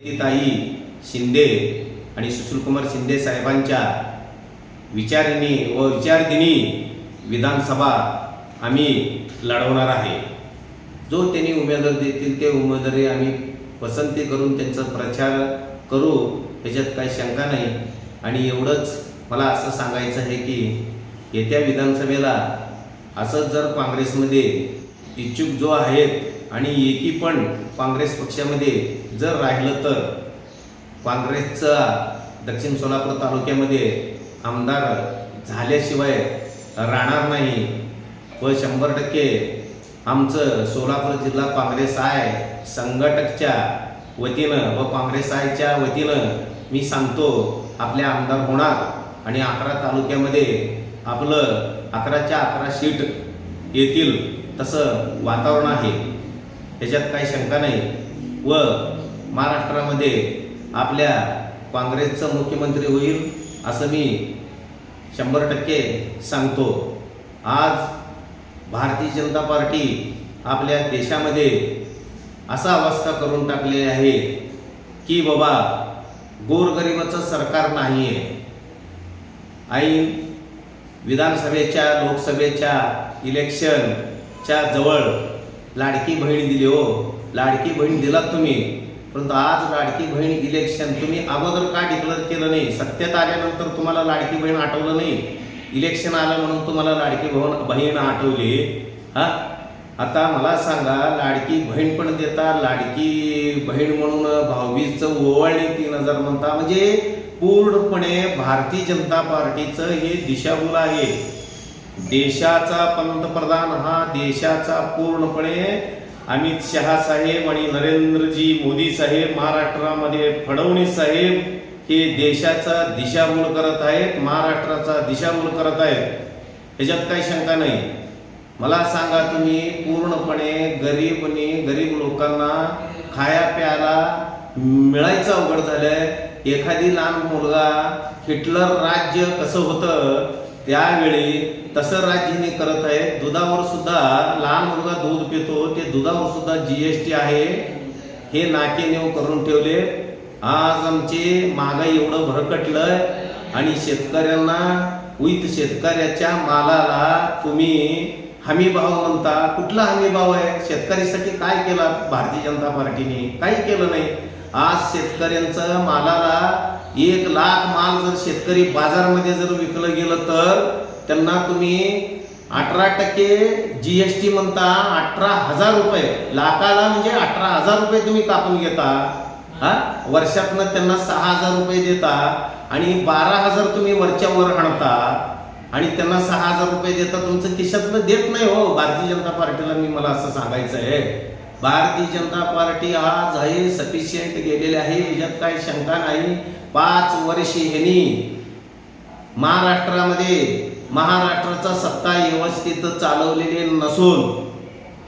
ताई शिंदे आणि सुशीलकुमार शिंदे साहेबांच्या विचारिणी व विचारदिनी विधानसभा आम्ही लढवणार आहे. जो त्यांनी उमेदवार देतील ते उमेदवारी आम्ही पसंती करून त्यांचा प्रचार करू त्याच्यात काही शंका नाही. आणि एवढंच मला असं सांगायचं आहे की येत्या विधानसभेला असंच जर काँग्रेसमध्ये इच्छुक जो आहेत आणि एकी पण काँग्रेस पक्षामध्ये जर राहिलं तर काँग्रेसचा दक्षिण सोलापूर तालुक्यामध्ये आमदार झाल्याशिवाय राहणार नाही व शंभर टक्के आमचं सोलापूर जिल्हा काँग्रेस आहे संघटकच्या वतीनं व काँग्रेस आयच्या वतीनं मी सांगतो आपले आमदार होणार आणि अकरा तालुक्यामध्ये आपलं अकराच्या अकरा सीट येतील तसं वातावरण आहे. त्याच्यात काही शंका नाही. व महाराष्ट्रामध्ये आपल्या काँग्रेसचं मुख्यमंत्री होईल असं मी शंभर टक्के सांगतो. आज भारतीय जनता पार्टी आपल्या देशामध्ये असा अवस्था करून टाकलेली आहे की बाबा गोरगरिबाचं सरकार नाही आहे ऐन विधानसभेच्या लोकसभेच्या इलेक्शनच्या जवळ लाडकी बहीण दिली हो. लाडकी बहीण दिलात तुम्ही. परंतु आज लाडकी बहीण इलेक्शन तुम्ही अगोदर का डिक्लेअर केलं नाही? सत्तेत आल्यानंतर तुम्हाला लाडकी बहीण आठवलं नाही? इलेक्शन आलं म्हणून तुम्हाला लाडकी भवन बहीण आठवली. हा? आता मला सांगा लाडकी बहीण पण देता लाडकी बहीण म्हणून भाऊबीजचं ओवाळणी तीन हजार म्हणता. म्हणजे पूर्णपणे भारतीय जनता पार्टीचं हे दिशाभूल आहे. देशाचा पंतप्रधान हा देशाचा पूर्णपणे अमित शहा साहेब आणि नरेंद्रजी मोदी साहेब महाराष्ट्रामध्ये फडणवीस साहेब हे देशाचा दिशाभूल करत आहेत महाराष्ट्राचा दिशाभूल करत आहेत. ह्याच्यात काही शंका नाही. मला सांगा तुम्ही पूर्णपणे गरीबने गरीब लोकांना खाया प्यायला मिळायचं अवघड झालंय. एखादी लहान मुलगा हिटलर राज्य कसं होतं? त्यावेळी तसं राज्याने करत आहे. दुधावर सुद्धा लहान मुलगा दूध पितो. ते दुधावर सुद्धा जीएसटी आहे. हे नाके नेऊ करून ठेवले. आज आमची महागाई एवढं भरकटलंय आणि शेतकऱ्यांना विथ शेतकऱ्याच्या मालाला तुम्ही हमी भाव म्हणता. कुठला हमी भाव आहे? शेतकऱ्यासाठी काय केला भारतीय जनता पार्टीने? काही केलं नाही. आज शेतकऱ्यांचं मालाला एक लाख माल जर शेतकरी बाजारमध्ये जर विकलं गेलं तर त्यांना तुम्ही अठरा टक्के जी एस टी म्हणता अठरा हजार रुपये. लाखाला म्हणजे अठरा हजार रुपये तुम्ही कापून घेता. हा? वर्षातनं त्यांना सहा हजार रुपये देता आणि बारा हजार तुम्ही वरच्या वर आणता आणि त्यांना सहा हजार रुपये देता. तुमचं खिशातलं देत नाही हो. भारतीय जनता पार्टीला मी मला असं सांगायचं आहे भारतीय जनता पार्टी आज आहे सफिशियंट गेलेले आहे याच्यात काही शंका नाही. पाच वर्षे ह्यांनी महाराष्ट्रामध्ये महाराष्ट्राचा सत्ता व्यवस्थित चालवलेले नसून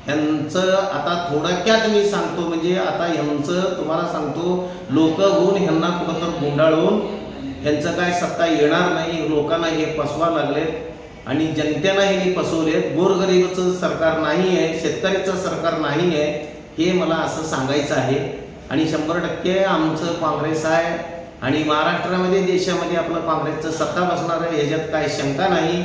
ह्यांचं आता थोडक्यात मी सांगतो म्हणजे आता ह्यांचं तुम्हाला सांगतो लोक होऊन ह्यांना कुठंतर गुंडाळून ह्यांचं काय सत्ता येणार नाही लोकांना हे पसवा लागलेत. आणि जनतेला हे फसवले गोरगरिबाचं सरकार नाही आहे शेतकऱ्याचं सरकार नाही आहे हे मला असं सांगायचं आहे. आणि शंभर टक्के आमचं काँग्रेस आहे. आणि महाराष्ट्रामध्ये देशामध्ये आपलं काँग्रेसचं सत्ता बसणार आहे ह्याच्यात काही शंका नाही.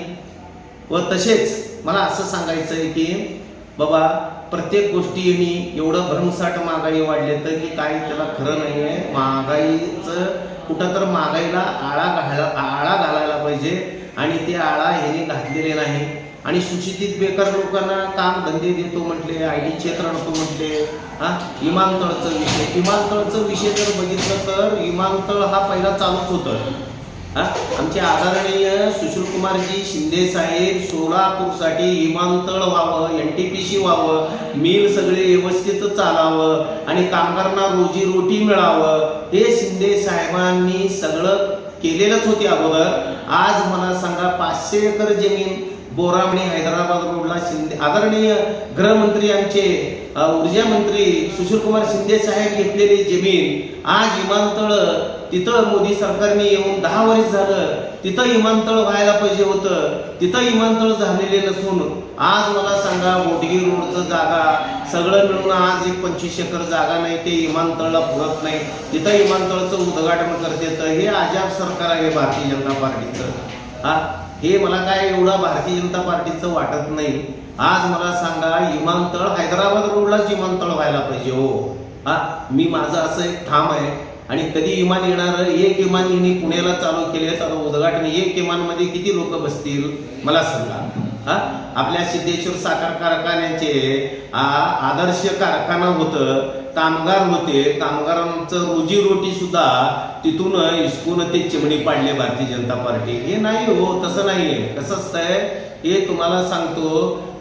व तसेच मला असं सांगायचं आहे की बाबा प्रत्येक गोष्टीने एवढं भरमसाठ महागाई वाढले तर की काय त्याला खरं नाही आहे. महागाईचं कुठं तर महागाईला आळा घाला आळा घालायला पाहिजे. आणि ते आळा ह्याने घातलेले नाही. आणि सुशिक्षित बेकार लोकांना काम धंदे देतो म्हटले आय डी क्षेत्र आणतो म्हटले हा? विमानतळचं विषय. विमानतळचं विषय जर बघितलं तर विमानतळ हा पहिला चालूच होतं. आमचे आदरणीय सुशीलकुमारजी शिंदे साहेब सोलापूरसाठी विमानतळ व्हावं एन टी पी सी व्हावं मिल सगळे व्यवस्थित चालावं आणि कामगारांना रोजी रोटी मिळावं हे शिंदे साहेबांनी सगळं केलेलंच होते अगोदर. आज मला सांगा पाचशे एकर जमीन बोरामणी हैदराबाद रोडला शिंदे आदरणीय गृहमंत्री आमचे ऊर्जा मंत्री सुशीलकुमार शिंदे साहेब घेतलेली जमीन आज विमानतळ तिथं मोदी सरकारने येऊन दहा वर्ष झालं तिथं विमानतळ व्हायला पाहिजे होतं तिथं विमानतळ झालेले नसून आज मला सांगा बोटगी रोडचं जागा सगळं मिळून आज एक पंचवीस एकर जागा नाही ते विमानतळला पुरत नाही तिथं विमानतळचं उद्घाटन करते हे अजाब सरकार आहे भारतीय जनता पार्टीचं. हा? हे मला काय एवढं भारतीय जनता पार्टीचं वाटत नाही. आज मला सांगा विमानतळ हैदराबाद रोडलाच विमानतळ व्हायला पाहिजे हो. हा मी माझं असं एक ठाम आहे. आणि कधी विमान येणार एक विमान यांनी पुण्याला चालू केले तर उद्घाटन एक विमानमध्ये किती लोक बसतील? मला सांगा. आपल्या सिद्धेश्वर साखर कारखान्याचे आदर्श कारखाना होतं कामगार होते कामगारांचं रोजीरोटी सुद्धा तिथून इस्कून ते चिमणी पाडले भारतीय जनता पार्टी. हे नाही हो तसं नाहीये. कसं असतंय? हे तुम्हाला सांगतो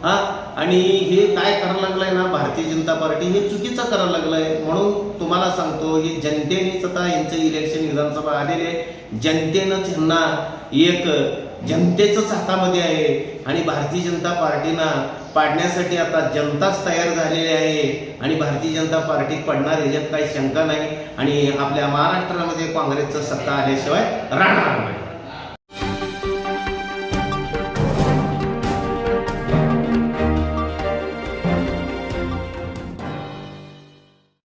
हा आणि हे काय करायला लागलंय ना भारतीय जनता पार्टी? हे चुकीचं करायला लागलंय. म्हणून तुम्हाला सांगतो हे जनतेनेच आता यांचं इलेक्शन विधानसभा आलेले जनतेनंच ह्यांना एक जनतेचंच हातामध्ये आहे. आणि भारतीय जनता पार्टीनं पाडण्यासाठी आता जनताच तयार झालेली आहे. आणि भारतीय जनता पार्टीत पडणार याच्यात काही शंका नाही. आणि आपल्या महाराष्ट्रामध्ये काँग्रेसचं सत्ता आल्याशिवाय राहणार नाही.